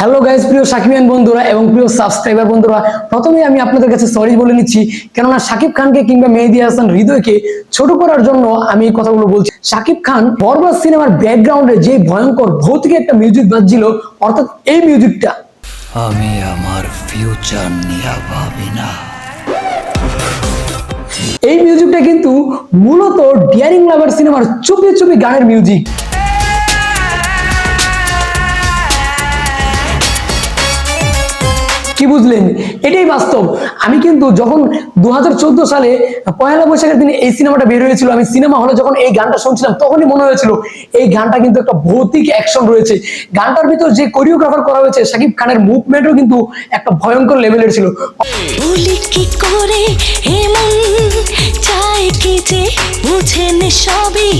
Hello guys প্রিয় সাকিবিয়ান বন্ধুরা এবং প্রিয় সাবস্ক্রাইবার বন্ধুরা প্রথমে আমি আপনাদের কাছে সরি বলে নিচ্ছি কেননা সাকিব খানকে কিংবা মেহেদি হাসান হৃদয়কে ছোট করার জন্য আমি এই কথাগুলো বলছি। সাকিব খান বরবাদ সিনেমার ব্যাকগ্রাউন্ডে যে ভয়ঙ্কর ভৌতিক একটা মিউজিক বাজছিল অর্থাৎ এই মিউজিকটা আমি আমার ফিউচার নিয়ে ভাবি না। এই মিউজিকটা কিন্তু মূলত ডিয়ারিং লাভার সিনেমার চুপি চুপি গানের মিউজিক কি বুঝলেন? এটাই বাস্তব। আমি কিন্তু যখন দু হাজার চোদ্দ সালে পয়লা বৈশাখের দিনে এই সিনেমাটা বের হয়েছিল আমি সিনেমা হলে যখন এই গানটা শুনছিলাম তখনই মনে হয়েছিল এই গানটা কিন্তু একটা ভৌতিক অ্যাকশন রয়েছে। গানটার ভিতর যে কোরিওগ্রাফার করা হয়েছে শাকিব খানের মুভমেন্টও কিন্তু একটা ভয়ঙ্কর লেভেলের ছিল। কি করে সবই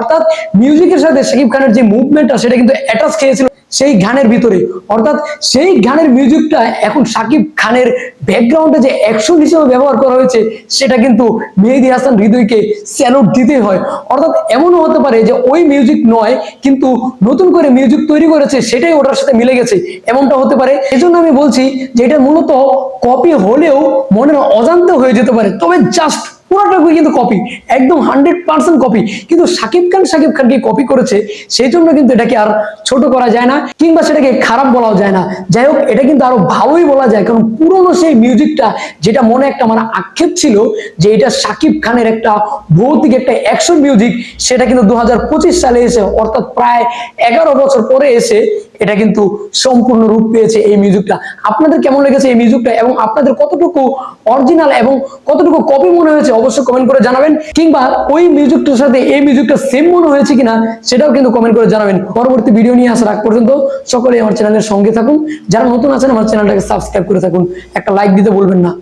অর্থাৎ মিউজিকের সাথে শাকিব খানের যে মুভমেন্টটা সেটা কিন্তু অ্যাটাচ খেয়েছিল। সেই গানের ভিতরে। অর্থাৎ সেই গানের মিউজিকটা এখন শাকিব খানের ব্যাকগ্রাউন্ডে যে অ্যাকশন হিসেবে ব্যবহার করা হয়েছে, সেটা কিন্তু মেহেদি হাসান হৃদয়কে স্যালুট দিতে হয়। অর্থাৎ এমনও হতে পারে যে ওই মিউজিক নয়, কিন্তু নতুন করে মিউজিক তৈরি করেছে, সেটাই ওটার সাথে মিলে গেছে। এমনটা হতে পারে। এজন্য আমি বলছি যে এটা মূলত কপি হলেও মনের অজান্তে হয়ে যেতে পারে। তবে জাস্ট পুরোটাই কিন্তু কপি একদম হান্ড্রেড পার্সেন্ট কপি কিন্তু সাকিব খান সাকিব খানকে কপি করেছে, সেই জন্য কিন্তু এটাকে আর ছোট করা যায় না, কিংবা সেটাকে খারাপ বলাও যায় না। যাই হোক, এটা কিন্তু আরও ভালোই বলা যায়, কারণ পুরোনো সেই মিউজিকটা যেটা মনে একটা আমার আক্ষেপ ছিল যে এটা সাকিব খানের একটা ভৌতিক একটা অ্যাকশন মিউজিক সেটা কিন্তু দু হাজার পঁচিশ সালে এসে অর্থাৎ প্রায় এগারো বছর পরে এসে এটা কিন্তু সম্পূর্ণ রূপ পেয়েছে এই মিউজিকটা আপনাদের কেমন লেগেছে এই মিউজিকটা এবং আপনাদের কতটুকু অরিজিনাল এবং কতটুকু কপি মনে হয়েছে? অবশ্যই কমেন্ট করে জানাবেন, কিংবা ওই মিউজিকটার সাথে এই মিউজিকটা সেম মনে হয়েছে কিনা, সেটাও কিন্তু কমেন্ট করে জানাবেন। পরবর্তী ভিডিও নিয়ে আসার আগ পর্যন্ত সকলে আমার চ্যানেলের সঙ্গে থাকুন। যারা নতুন আছেন, আমার চ্যানেলটাকে সাবস্ক্রাইব করে থাকুন। একটা লাইক দিতে বলবেন না।